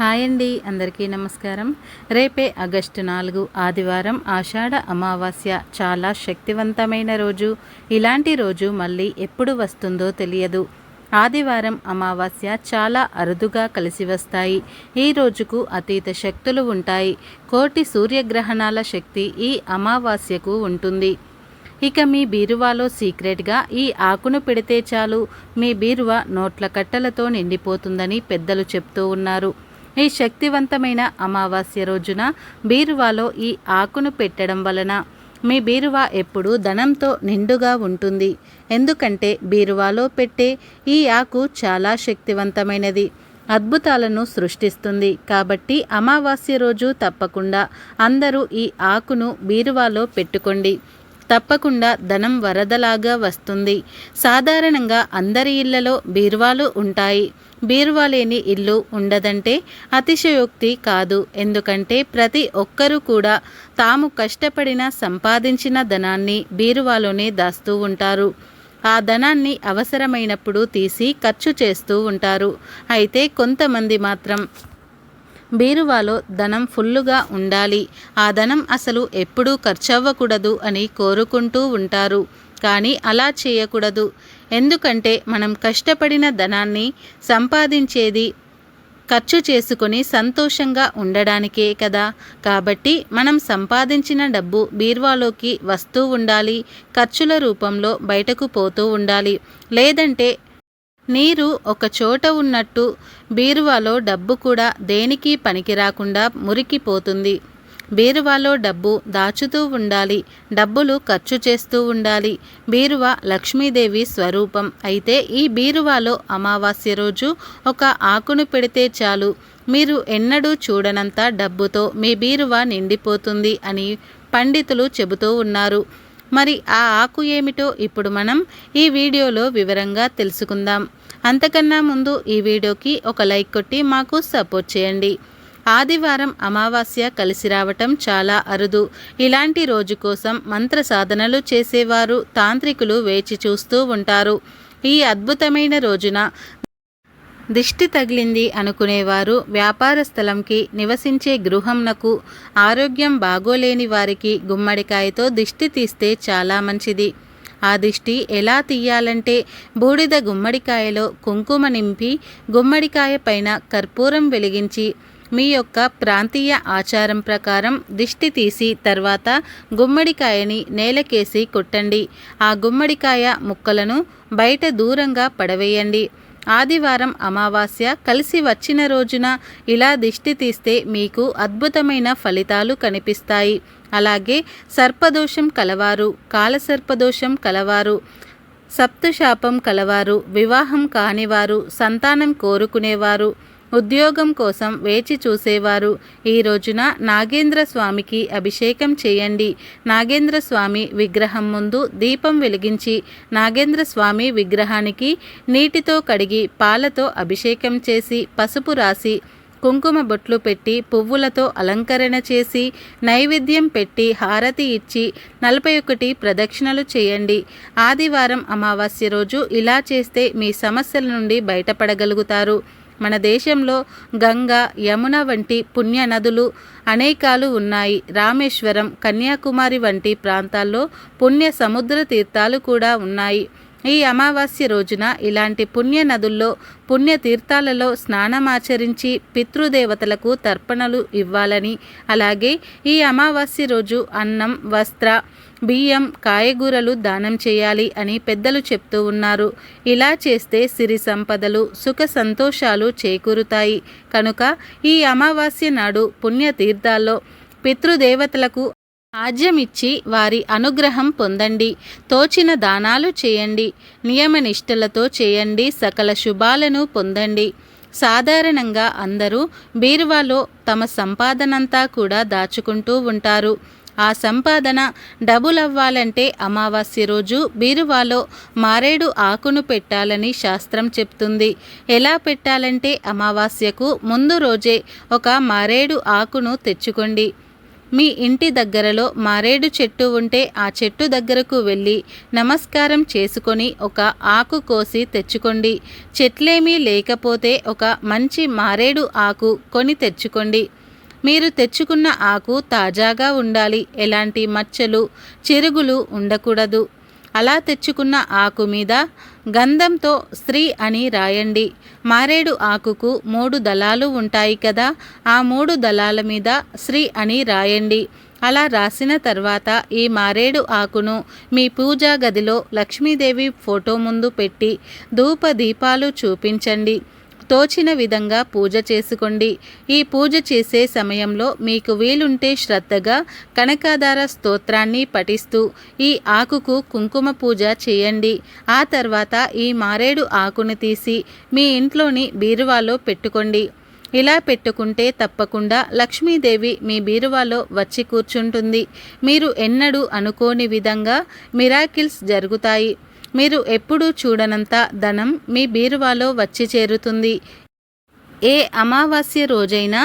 Hi అండి అందరికీ నమస్కారం. రేపే ఆగస్టు నాలుగు ఆదివారం ఆషాఢ అమావాస్య. చాలా శక్తివంతమైన రోజు. ఇలాంటి రోజు మళ్ళీ ఎప్పుడు వస్తుందో తెలియదు. ఆదివారం అమావాస్య చాలా అరుదుగా కలిసి వస్తాయి. ఈ రోజుకు అతీత శక్తులు ఉంటాయి. కోటి సూర్యగ్రహణాల శక్తి ఈ అమావాస్యకు ఉంటుంది. ఇక మీ బీరువాలో సీక్రెట్గా ఈ ఆకును పెడితే చాలు. మీ బీరువా నోట్ల కట్టలతో నిండిపోతుందని పెద్దలు చెప్తూ ఉన్నారు. ఈ శక్తివంతమైన అమావాస్య రోజున బీరువాలో ఈ ఆకును పెట్టడం వలన మీ బీరువా ఎప్పుడూ ధనంతో నిండుగా ఉంటుంది. ఎందుకంటే బీరువాలో పెట్టే ఈ ఆకు చాలా శక్తివంతమైనది. అద్భుతాలను సృష్టిస్తుంది. కాబట్టి అమావాస్య రోజు తప్పకుండా అందరూ ఈ ఆకును బీరువాలో పెట్టుకోండి. తప్పకుండా ధనం వరదలాగా వస్తుంది. సాధారణంగా అందరి ఇళ్ళలో బీరువాలు ఉంటాయి. బీరువా లేని ఇల్లు ఉండదంటే అతిశయోక్తి కాదు. ఎందుకంటే ప్రతి ఒక్కరూ కూడా తాము కష్టపడిన సంపాదించిన ధనాన్ని బీరువాలోనే దాస్తూ ఉంటారు. ఆ ధనాన్ని అవసరమైనప్పుడు తీసి ఖర్చు చేస్తూ ఉంటారు. అయితే కొంతమంది మాత్రం బీరువాలో ధనం ఫుల్లుగా ఉండాలి. ఆ ధనం అసలు ఎప్పుడూ ఖర్చవ్వకూడదు అని కోరుకుంటూ ఉంటారు. కానీ అలా చేయకూడదు. ఎందుకంటే మనం కష్టపడిన ధనాన్ని సంపాదించేది ఖర్చు చేసుకొని సంతోషంగా ఉండడానికే కదా. కాబట్టి మనం సంపాదించిన డబ్బు బీర్వాలోకి వస్తూ ఉండాలి. ఖర్చుల రూపంలో బయటకు పోతూ ఉండాలి. లేదంటే నీరు ఒక చోట ఉన్నట్టు బీరువాలో డబ్బు కూడా దేనికి పనికిరాకుండా మురికిపోతుంది. బీరువాలో డబ్బు దాచుతూ ఉండాలి డబ్బులు ఖర్చు చేస్తూ ఉండాలి. బీరువా లక్ష్మీదేవి స్వరూపం. అయితే ఈ బీరువాలో అమావాస్య రోజు ఒక ఆకును పెడితే చాలు. మీరు ఎన్నడూ చూడనంత డబ్బుతో మీ బీరువా నిండిపోతుంది అని పండితులు చెబుతూ ఉన్నారు. మరి ఆ ఆకు ఏమిటో ఇప్పుడు మనం ఈ వీడియోలో వివరంగా తెలుసుకుందాం. అంతకన్నా ముందు ఈ వీడియోకి ఒక లైక్ కొట్టి మాకు సపోర్ట్ చేయండి. ఆదివారం అమావాస్య కలిసి రావటం చాలా అరుదు. ఇలాంటి రోజు కోసం మంత్ర సాధనలు చేసేవారు తాంత్రికులు వేచి చూస్తూ ఉంటారు. ఈ అద్భుతమైన రోజున దిష్టి తగిలింది అనుకునేవారు వ్యాపార స్థలంకి నివసించే గృహంనకు ఆరోగ్యం బాగోలేని వారికి గుమ్మడికాయతో దిష్టి తీస్తే చాలా మంచిది. ఆ దిష్టి ఎలా తీయాలంటే బూడిద గుమ్మడికాయలో కుంకుమ నింపి గుమ్మడికాయ పైన కర్పూరం వెలిగించి మీ యొక్క ప్రాంతీయ ఆచారం ప్రకారం దిష్టి తీసి తర్వాత గుమ్మడికాయని నేలకేసి కొట్టండి. ఆ గుమ్మడికాయ ముక్కలను బయట దూరంగా పడవేయండి. ఆదివారం అమావాస్య కలిసి వచ్చిన రోజున ఇలా దిష్టి తీస్తే మీకు అద్భుతమైన ఫలితాలు కనిపిస్తాయి. అలాగే సర్పదోషం కలవారు కాలసర్పదోషం కలవారు సప్తశాపం కలవారు వివాహం కానివారు సంతానం కోరుకునేవారు ఉద్యోగం కోసం వేచి చూసేవారు. ఈ రోజున నాగేంద్ర స్వామికి అభిషేకం చేయండి. నాగేంద్ర స్వామి విగ్రహం ముందు దీపం వెలిగించి నాగేంద్ర స్వామి విగ్రహానికి నీటితో కడిగి పాలతో అభిషేకం చేసి పసుపు రాసి కుంకుమ బొట్లు పెట్టి పువ్వులతో అలంకరణ చేసి నైవేద్యం పెట్టి హారతి ఇచ్చి నలభై ఒకటి ప్రదక్షిణలు చేయండి. ఆదివారం అమావాస్య రోజు ఇలా చేస్తే మీ సమస్యల నుండి బయటపడగలుగుతారు. మన దేశంలో గంగా యమున వంటి పుణ్య నదులు అనేకాలు ఉన్నాయి. రామేశ్వరం కన్యాకుమారి వంటి ప్రాంతాల్లో పుణ్య సముద్ర తీర్థాలు కూడా ఉన్నాయి. ఈ అమావాస్య రోజున ఇలాంటి పుణ్య నదుల్లో పుణ్య తీర్థాలలో స్నానమాచరించి పితృదేవతలకు తర్పణలు ఇవ్వాలని అలాగే ఈ అమావాస్య రోజు అన్నం వస్త్ర బియ్యం కాయగూరలు దానం చేయాలి అని పెద్దలు చెప్తూ ఉన్నారు. ఇలా చేస్తే సిరి సంపదలు సుఖ సంతోషాలు చేకూరుతాయి. కనుక ఈ అమావాస్య నాడు పుణ్యతీర్థాల్లో పితృదేవతలకు ఆజ్యమిచ్చి వారి అనుగ్రహం పొందండి. తోచిన దానాలు చేయండి. నియమనిష్టలతో చేయండి. సకల శుభాలను పొందండి. సాధారణంగా అందరూ బీరువాలో తమ సంపాదనంతా కూడా దాచుకుంటూ ఉంటారు. ఆ సంపాదన డబుల్ అవ్వాలంటే అమావాస్య రోజు బీరువాలో మారేడు ఆకును పెట్టాలని శాస్త్రం చెప్తుంది. ఎలా పెట్టాలంటే అమావాస్యకు ముందు రోజే ఒక మారేడు ఆకును తెచ్చుకోండి. మీ ఇంటి దగ్గరలో మారేడు చెట్టు ఉంటే ఆ చెట్టు దగ్గరకు వెళ్ళి నమస్కారం చేసుకొని ఒక ఆకు కోసి తెచ్చుకోండి. చెట్లేమీ లేకపోతే ఒక మంచి మారేడు ఆకు కొని తెచ్చుకోండి. మీరు తెచ్చుకున్న ఆకు తాజాగా ఉండాలి. ఎలాంటి మచ్చలు చెరుగులు ఉండకూడదు. అలా తెచ్చుకున్న ఆకు మీద గంధంతో స్త్రీ అని రాయండి. మారేడు ఆకుకు మూడు దళాలు ఉంటాయి కదా ఆ మూడు దళాల మీద స్త్రీ అని రాయండి. అలా రాసిన తర్వాత ఈ మారేడు ఆకును మీ పూజా గదిలో లక్ష్మీదేవి ఫోటో ముందు పెట్టి ధూప దీపాలు చూపించండి. తోచిన విధంగా పూజ చేసుకోండి. ఈ పూజ చేసే సమయంలో మీకు వీలుంటే శ్రద్ధగా కనకాధార స్తోత్రాన్ని పఠిస్తూ ఈ ఆకుకు కుంకుమ పూజ చేయండి. ఆ తర్వాత ఈ మారేడు ఆకును తీసి మీ ఇంట్లోని బీరువాలో పెట్టుకోండి. ఇలా పెట్టుకుంటే తప్పకుండా లక్ష్మీదేవి మీ బీరువాలో వచ్చి కూర్చుంటుంది. మీరు ఎన్నడూ అనుకోని విధంగా మిరాకిల్స్ జరుగుతాయి. మీరు ఎప్పుడూ చూడనంత ధనం మీ బీరువాలో వచ్చి చేరుతుంది. ఏ అమావాస్య రోజైనా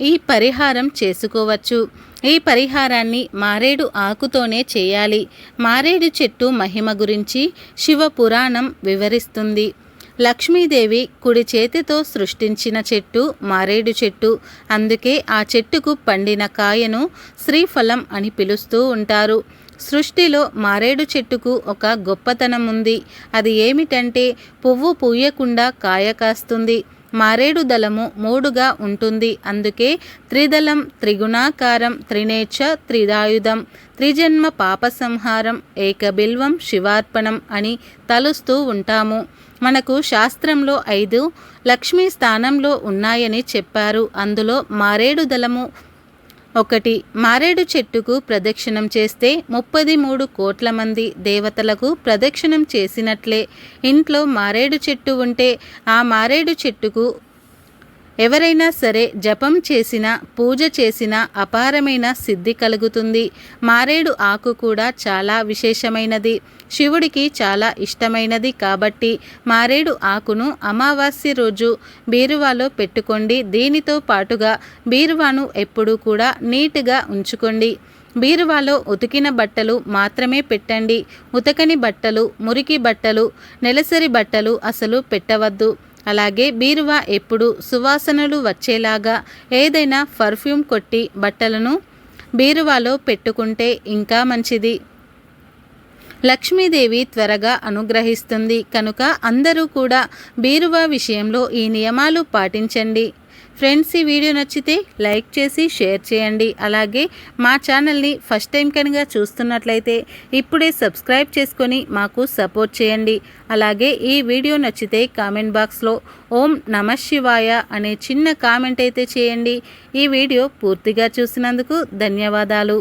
ఈ పరిహారం చేసుకోవచ్చు. ఈ పరిహారాన్ని మారేడు ఆకుతోనే చేయాలి. మారేడు చెట్టు మహిమ గురించి శివ పురాణం వివరిస్తుంది. లక్ష్మీదేవి కుడి చేతితో సృష్టించిన చెట్టు మారేడు చెట్టు. అందుకే ఆ చెట్టుకు పండిన కాయను శ్రీఫలం అని పిలుస్తూ ఉంటారు. సృష్టిలో మారేడు చెట్టుకు ఒక గొప్పతనం ఉంది అది ఏమిటంటే పువ్వు పూయకుండా కాయ కాస్తుంది. మారేడు దళము మూడుగా ఉంటుంది. అందుకే త్రిదళం త్రిగుణాకారం త్రినేచ త్రిదాయుధం త్రిజన్మ పాప సంహారం ఏకబిల్వం శివార్పణం అని తలుస్తూ ఉంటాము. మనకు శాస్త్రంలో ఐదు లక్ష్మీ స్థానంలో ఉన్నాయని చెప్పారు. అందులో మారేడు దళము ఒకటి మారేడు చెట్టుకు ప్రదక్షిణం చేస్తే ముప్పది మూడు కోట్ల మంది దేవతలకు ప్రదక్షిణం చేసినట్లే. ఇంట్లో మారేడు చెట్టు ఉంటే ఆ మారేడు చెట్టుకు ఎవరైనా సరే జపం చేసిన పూజ చేసిన అపారమైన సిద్ధి కలుగుతుంది. మారేడు ఆకు కూడా చాలా విశేషమైనది. శివుడికి చాలా ఇష్టమైనది కాబట్టి మారేడు ఆకును అమావాస్య రోజు బీరువాలో పెట్టుకోండి. దీనితో పాటుగా బీరువాను ఎప్పుడూ కూడా నీట్గా ఉంచుకోండి. బీరువాలో ఉతికిన బట్టలు మాత్రమే పెట్టండి. ఉతకని బట్టలు మురికి బట్టలు నెలసరి బట్టలు అసలు పెట్టవద్దు. అలాగే బీరువా ఎప్పుడు సువాసనలు వచ్చేలాగా ఏదైనా పర్ఫ్యూమ్ కొట్టి బట్టలను బీరువాలో పెట్టుకుంటే ఇంకా మంచిది. లక్ష్మీదేవి త్వరగా అనుగ్రహిస్తుంది. కనుక అందరూ కూడా బీరువా విషయంలో ఈ నియమాలు పాటించండి. ఫ్రెండ్స్ ఈ వీడియో నచ్చితే లైక్ చేసి షేర్ చేయండి. అలాగే మా ఛానల్ని ఫస్ట్ టైం కనుక చూస్తున్నట్లయితే ఇప్పుడే సబ్స్క్రైబ్ చేసుకొని మాకు సపోర్ట్ చేయండి. అలాగే ఈ వీడియో నచ్చితే కామెంట్ బాక్స్లో ఓం నమ శివాయ అనే చిన్న కామెంట్ అయితే చేయండి. ఈ వీడియో పూర్తిగా చూసినందుకు ధన్యవాదాలు.